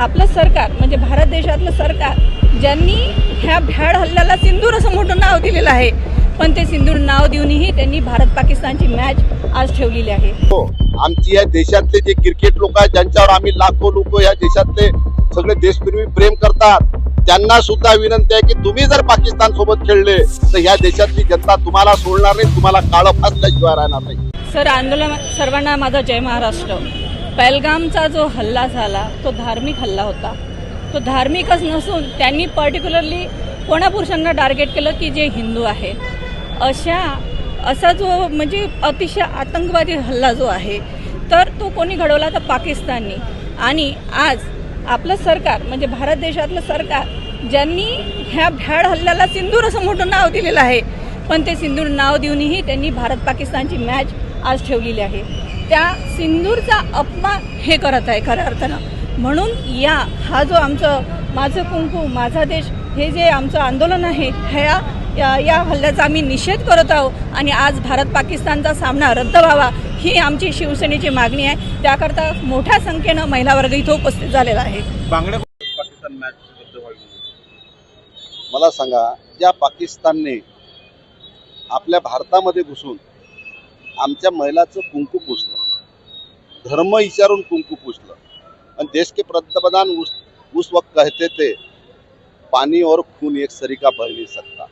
आपलं सरकार म्हणजे भारत देशातलं सरकार ज्यांनी ह्या भ्याड हल्ल्याला सिंदूर असं मोठं नाव दिलेलं आहे पण ते सिंदूर नाव देऊनही त्यांनी भारत पाकिस्तानची मॅच आज ठेवलेली आहे. हो आमची या देशातले जे क्रिकेट लोक आहेत ज्यांच्यावर आम्ही लाखो लोक या देशातले सगळे देशप्रेमी प्रेम करतात त्यांना सुद्धा विनंती आहे की तुम्ही जर पाकिस्तान सोबत खेळले तर या देशातली जनता तुम्हाला सोडणार नाही तुम्हाला काळं फासल्याशिवाय राहणार नाही. सर आंदोलन सर्वांना माझा जय महाराष्ट्र. पहलगामचा जो हल्ला झाला तो धार्मिक हल्ला होता. तो धार्मिकच नसून त्यांनी पर्टिक्युलरली कोणा पुरुषांना टार्गेट केलं की जे हिंदू आहेत अशा असा जो म्हणजे अतिशय आतंकवादी हल्ला जो आहे तर तो कोणी घडवला? तर पाकिस्ताननी. आणि आज आपलं सरकार म्हणजे भारत देशातलं सरकार ज्यांनी ह्या भ्याड हल्ल्याला सिंदूर असं मोठं नाव दिलेलं आहे पण ते सिंदूर नाव देऊनही त्यांनी भारत पाकिस्तानची मॅच आज ठेवलेली आहे. त्या सिंदूरचा अपमान हे करत आहे खऱ्या अर्थानं. म्हणून या हा जो आमचं माझं कुंकू माझा देश हे जे आमचं आंदोलन आहे ह्या या या हल्ल्याचा आम्ही निषेध करत आहोत आणि आज भारत पाकिस्तानचा सामना रद्द व्हावा ही आमची शिवसेनेची मागणी आहे. त्याकरता मोठ्या संख्येनं महिला वर्ग इथं उपस्थित झालेला आहे. बांगड्या पाकिस्तान मॅच रद्द व्हावी? मला सांगा ज्या पाकिस्तानने आपल्या भारतामध्ये घुसून आमच्या महिलाचं कुंकू पुसलं धर्म विचारून कुंकू आणि देश के पंतप्रधान उस, उस वक्त कहते थे पानी और खून एक सरीका बह नहीं सकता.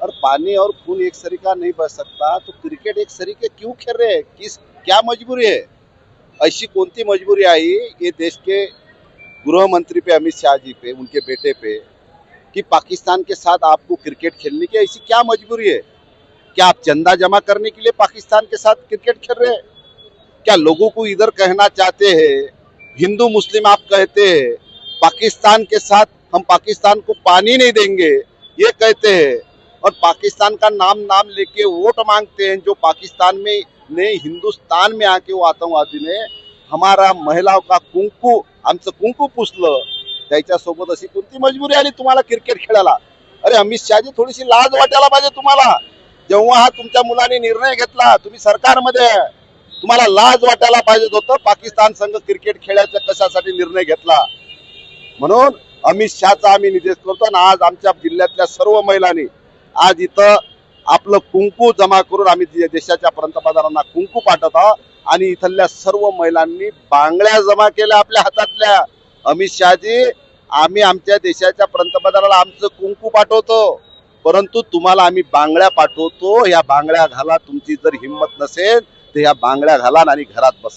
और पानी और खून एक सरीका नहीं बह सकता तो क्रिकेट एक सरीके क्यों खेल रहे हैं? किस क्या मजबूरी है? ऐसी कौन सी मजबूरी आई? ये देश के गृह मंत्री पे अमित शाह जी पे उनके बेटे पे कि पाकिस्तान के साथ आपको क्रिकेट खेलने की ऐसी क्या मजबूरी है? क्या आप चंदा जमा करने के लिए पाकिस्तान के साथ क्रिकेट खेल रहे हैं? क्या लोगों को इधर कहना चाहते हैं? हिंदू मुस्लिम आप कहते हैं पाकिस्तान के साथ हम पाकिस्तान को पानी नहीं देंगे ये कहते हैं। और पाकिस्तान का नाम नाम लेके वोट मांगते हैं जो पाकिस्तान में ने हिंदुस्तान में आके वो आतंकवादी ने हमारा महिलाओं का कुंकू आमचं कुंकू पुसलं त्याच्यासोबत अशी कोणती मजबुरी आली तुम्हाला क्रिकेट खेळायला? अरे अमित शहाजी थोडीशी लाज वाटायला पाहिजे तुम्हाला. जेव्हा हा तुमच्या मुलाने निर्णय घेतला तुम्ही सरकारमध्ये आहे. तुम्हाला लाज वाटायला पाहिजे होतं. पाकिस्तान संघ क्रिकेट खेळायचा कशासाठी निर्णय घेतला? म्हणून अमित शहाचा आम्ही निषेध करतो आणि आज आमच्या जिल्ह्यातल्या सर्व महिलांनी आज इथं आपलं कुंकू जमा करून आम्ही देशाच्या पंतप्रधानांना कुंकू पाठवत आहोत. आणि इथल्या सर्व महिलांनी बांगड्या जमा केल्या आपल्या हातातल्या. अमित शहाजी आम्ही आमच्या देशाच्या पंतप्रधानाला आमचं कुंकू पाठवतो. परंतु तुम्हाला आम्ही बांगड्या पाठवतो. या बांगड्या घाला. तुमची जर हिंमत नसेल ते या बांगड्या घाला आणि घरात बस.